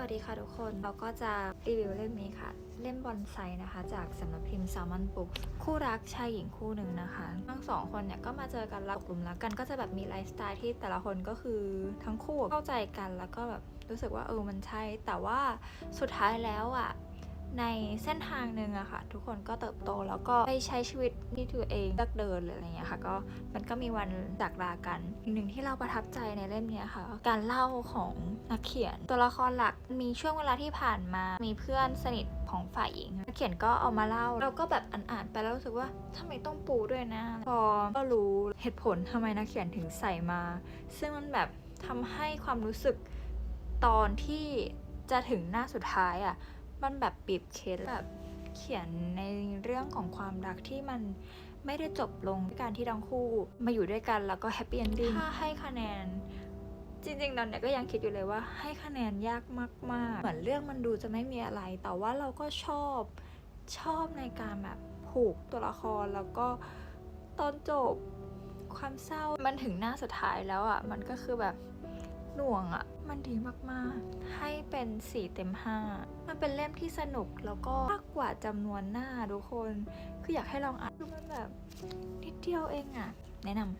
วัสดีค่ะทุกคน เราก็จะรีวิวเล่มนี้ค่ะ เล่มบอนไซนะคะ จากสำนักพิมพ์ Salmon Book คู่รักชายหญิงคู่หนึ่งนะคะ ทั้งสองคนเนี่ยก็มาเจอกันแล้วกหลุมรักกันก็จะแบบมีไลฟ์สไตล์ที่แต่ละคนก็คือทั้งคู่เข้าใจกันแล้วก็แบบรู้สึกว่าเออมันใช่ แต่ว่าสุดท้ายแล้วอะ ในเส้นทางหนึ่งอะค่ะ ทุกคนก็เติบโตแล้วก็ไปใช้ชีวิตที่ตัวเองเลือกเดินหรือะไรเงี้ยค่ะ ก็มันก็มีวันจากลากันอีกหนึ่งที่เราประทับใจในเล่มนี้ค่ะ การเล่าของนักเขียน ตัวละครหลักมีช่วงเวลาที่ผ่านมา มีเพื่อนสนิทของฝ่ายหญิงนักเขียนก็เอามาเล่า เราก็แบบอ่านๆไปแล้วรู้สึกว่าทำไมต้องปูด้วยนะ พอก็รู้เหตุผลทำไมนักเขียนถึงใส่มา ซึ่งมันแบบทำให้ความรู้สึกตอนที่จะถึงหน้าสุดท้ายอะ มันแบบบีบเค้นแบบเขียนในเรื่องของความรักที่มันไม่ได้จบลงด้วยการที่ทั้งคู่ มาอยู่ด้วยกันแล้วก็แฮปปี้เอนดิ้งถ้าให้คะแนน จริงๆตอนเนี้ยก็ยังคิดอยู่เลยว่าให้คะแนนยากมาก ๆ เหมือนเรื่องมันดูจะไม่มีอะไร แต่ว่าเราก็ชอบชอบในการแบบผูกตัวละครแล้วก็ตอนจบความเศร้ามันถึงหน้าสุดท้ายแล้วอะ่ะมันก็คือแบบ หน่วงอะ่ะมันดีมากๆ ให้เป็น 4 เต็ม 5 มันเป็นเล่มที่สนุกแล้วก็มากกว่าจำนวนหน้าทุกคน คืออยากให้ลองอ่านคือมันแบบนิดเดียวเองอะ่ะแนะนำ